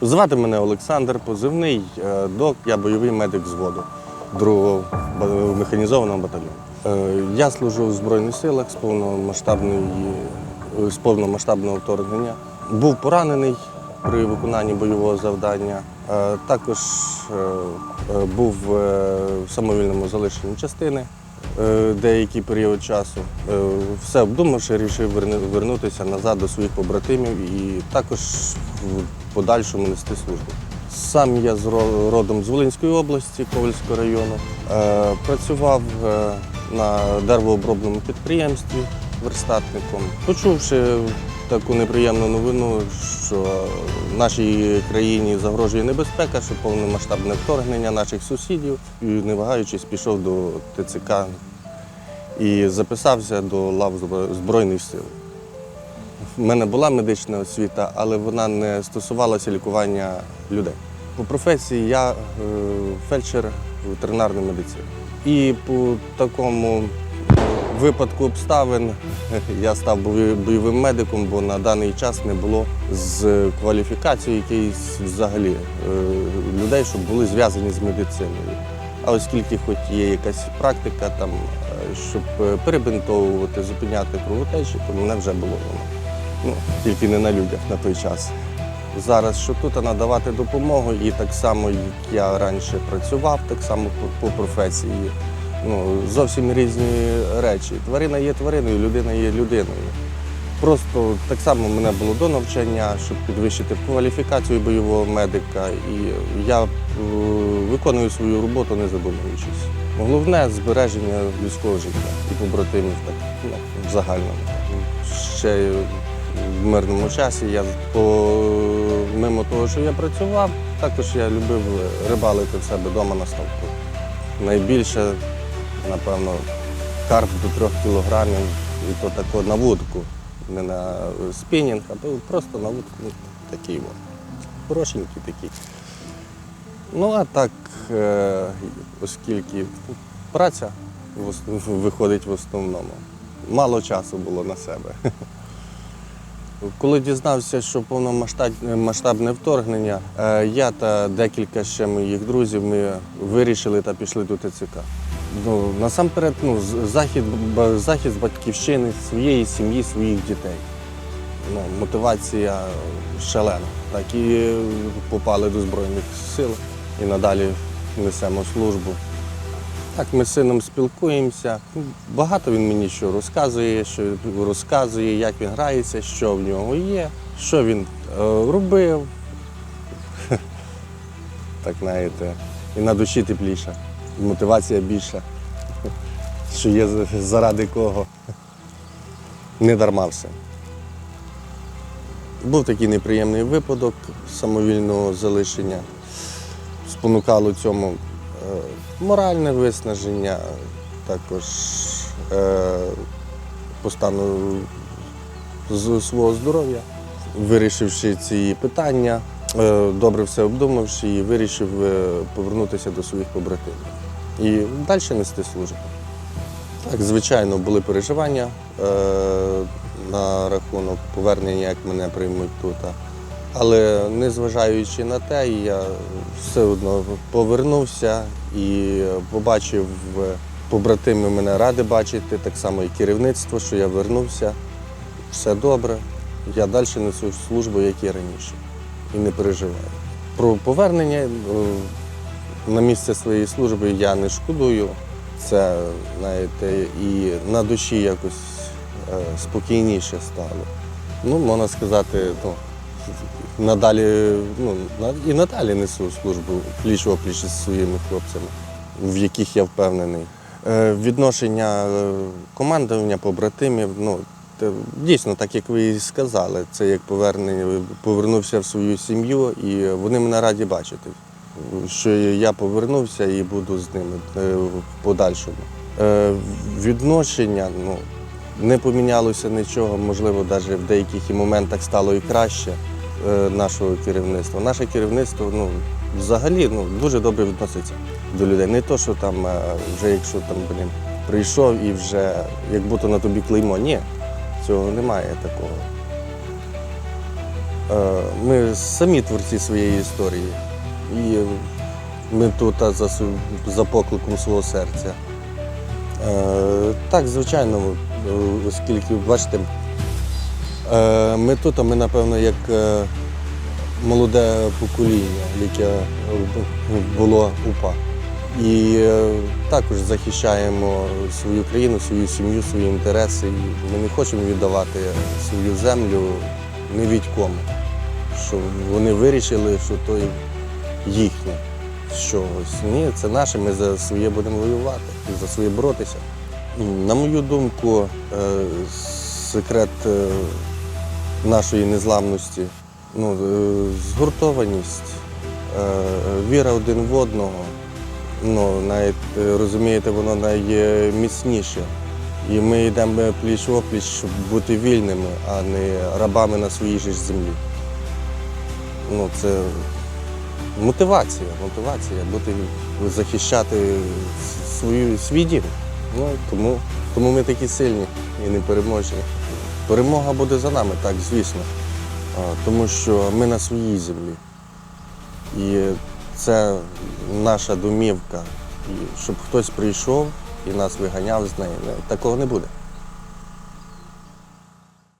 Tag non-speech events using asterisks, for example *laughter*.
Звати мене Олександр, позивний е, док, я бойовий медик взводу 2-го механізованого батальйону. Е, Я служу в Збройних силах з е, з повномасштабного вторгнення. Був поранений при виконанні бойового завдання. Також був в самовільному залишенні частини деякий період часу. Е, Все обдумавши, вирішив вернутися назад до своїх побратимів і також в подальшому нести службу. Сам я з родом з Волинської області, Ковальського району. Е, Працював е, на деревообробному підприємстві верстатником. Почувши таку неприємну новину, що нашій країні загрожує небезпека, що повномасштабне вторгнення наших сусідів, і не вагаючись, пішов до ТЦК і записався до лав Збройних сил. У мене була медична освіта, але вона не стосувалася лікування людей. По професії я е, фельдшер ветеринарної медицини. І по такому випадку обставин *laughs* я став бойовим- медиком, бо на даний час не було з кваліфікацією якоїсь взагалі е, людей, щоб були зв'язані з медициною. А оскільки хоч є якась практика, там, е, щоб перебинтовувати, зупиняти кровотечі, то мене вже було воно. Ну, тільки не на людях на той час. Зараз що тут надавати допомогу, і так само, як я раніше працював, так само по, по професії. Ну, зовсім різні речі. Тварина є твариною, людина є людиною. Просто так само мене було до навчання, щоб підвищити кваліфікацію бойового медика. І я е, виконую свою роботу, не задумуючись. Головне збереження людського життя і побратимів так, ну, в загальному. Ще в мирному часі я по, мимо того, що я працював, також я любив рибалити в себе вдома на ставку. Найбільше, напевно, карп до трьох кілограмів, і то тако на вудку, не на спінінг, а просто на вудку ну, такий. Хорошенький такий. Ну а так, е, оскільки праця виходить в основному, мало часу було на себе. *laughs* Коли дізнався, що повномасштабне вторгнення, е, я та декілька ще моїх друзів ми вирішили та пішли до ТЦК. Ну, насамперед, ну, з- захід, ба- батьківщини, своєї сім'ї, своїх дітей. Ну, мотивація шалена. Так і попали до Збройних сил і надалі несемо службу. Так, ми з сином спілкуємося. Багато він мені що розказує, що розказує, як він грається, що в нього є, що він е, робив. *laughs* Так знаєте, і на душі тепліше, мотивація більша, що є заради кого. Не дарма все. Був такий неприємний випадок самовільного залишення. Спонукало цьому е, моральне виснаження, також е, по стану свого здоров'я. Вирішивши ці питання, добре все обдумавши і вирішив е, повернутися до своїх побратимів і далі нести службу. Так, звичайно, були переживання е, на рахунок повернення, як мене приймуть тут. Але незважаючи на те, я все одно повернувся і побачив е, побратими мене ради бачити, так само і керівництво, що я вернувся. Все добре. Я далі несу службу, як і раніше. І не переживаю. Про повернення е, на місце своєї служби я не шкодую. Це, знаєте, і на душі якось е, спокійніше стало. Ну, можна сказати, ну, надалі, ну, і надалі несу службу пліч опліч зі своїми хлопцями, в яких я впевнений. Е, Відношення командування, побратимів, ну, дійсно, так як ви і сказали, це як повернення, повернувся в свою сім'ю, і вони мене раді бачити, що я повернувся і буду з ними е, в подальшому. Е, Відношення, ну, не помінялося нічого, можливо, навіть в деяких моментах стало і краще е, нашого керівництва. Наше керівництво ну, взагалі ну, дуже добре відноситься до людей. Не то, що там вже якщо там блін, прийшов і вже як будто на тобі клеймо. Ні, цього немає такого. Е, Ми самі творці своєї історії. І ми тут за, за покликом свого серця. Е, Так, звичайно, е, оскільки, бачите, ми тут, а ми, напевно, як молоде покоління, яке було УПА. І е, також захищаємо свою країну, свою сім'ю, свої інтереси. І ми не хочемо віддавати свою землю не від. Що вони вирішили, що то їхнє. Що ні, це наше, ми за своє будемо воювати, за своє боротися. На мою думку, е, секрет е, нашої незламності ну, згуртованість, віра один в одного. Ну, навіть е, розумієте, воно найміцніше. І ми йдемо пліч опліч, щоб бути вільними, а не рабами на своїй ж землі. Ну, це мотивація, мотивація бути захищати свою, свій дім. Ну, тому, тому ми такі сильні і непереможні. Перемога буде за нами, так, звісно. Тому що ми на своїй землі. І це наша домівка. Щоб хтось прийшов і нас виганяв з неї, такого не буде.